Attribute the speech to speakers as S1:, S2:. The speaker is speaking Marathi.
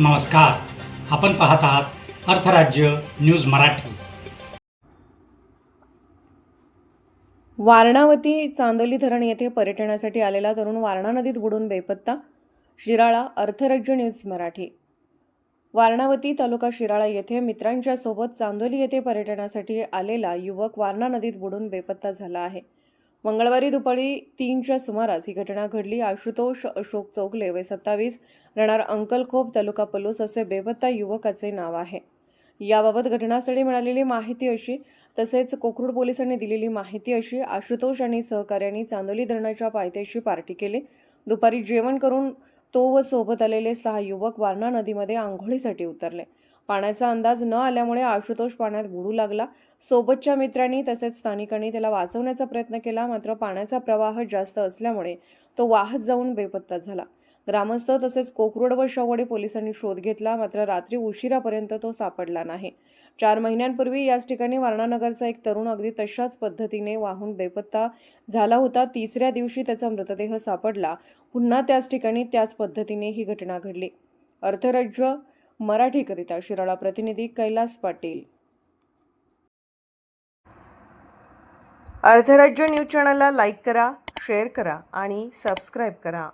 S1: नमस्कार. आपण पाहत आहात अर्थराज्य न्यूज मराठी.
S2: वारणावती चांदोली धरण येथे पर्यटनासाठी आलेला तरुण वारणा नदीत बुडून बेपत्ता शिराळा अर्थराज्य न्यूज मराठी. वारणावती तालुका शिराळा येथे मित्रांच्या सोबत चांदोली येथे पर्यटनासाठी आलेला युवक वारणा नदीत बुडून बेपत्ता झाला आहे. मंगळवारी दुपारी तीनच्या सुमारास ही घटना घडली. आशुतोष अशोक चौगले वय सत्तावीस राहणार अंकलखोप तालुका पलूस असे बेपत्ता युवकाचे नाव आहे. याबाबत घटनास्थळी मिळालेली माहिती अशी तसेच कोकरूड पोलिसांनी दिलेली माहिती अशी आशुतोष आणि सहकाऱ्यांनी चांदोली धरणाच्या पायथ्याशी पार्टी केली. दुपारी जेवण करून तो व सोबत आलेले सहा युवक वारणा नदीमध्ये आंघोळीसाठी उतरले. पाण्याचा अंदाज न आल्यामुळे आशुतोष पाण्यात बुडू लागला. सोबतच्या मित्रांनी तसेच स्थानिकांनी त्याला वाचवण्याचा प्रयत्न केला मात्र पाण्याचा प्रवाह जास्त असल्यामुळे तो वाहत जाऊन बेपत्ता झाला. ग्रामस्थ तसेच कोकरोड व शवडी पोलिसांनी शोध घेतला मात्र रात्री उशिरापर्यंत तो सापडला नाही. चार महिन्यांपूर्वी याच ठिकाणी वारणानगरचा एक तरुण अगदी तशाच पद्धतीने वाहून बेपत्ता झाला होता. तिसऱ्या दिवशी त्याचा मृतदेह सापडला. पुन्हा त्याच ठिकाणी त्याच पद्धतीने ही घटना घडली. अर्थराज्य मराठीकरिता शिराळा प्रतिनिधी कैलास पाटील. अर्धराज्य न्यूज चॅनलला लाईक करा शेअर करा आणि सबस्क्राईब करा.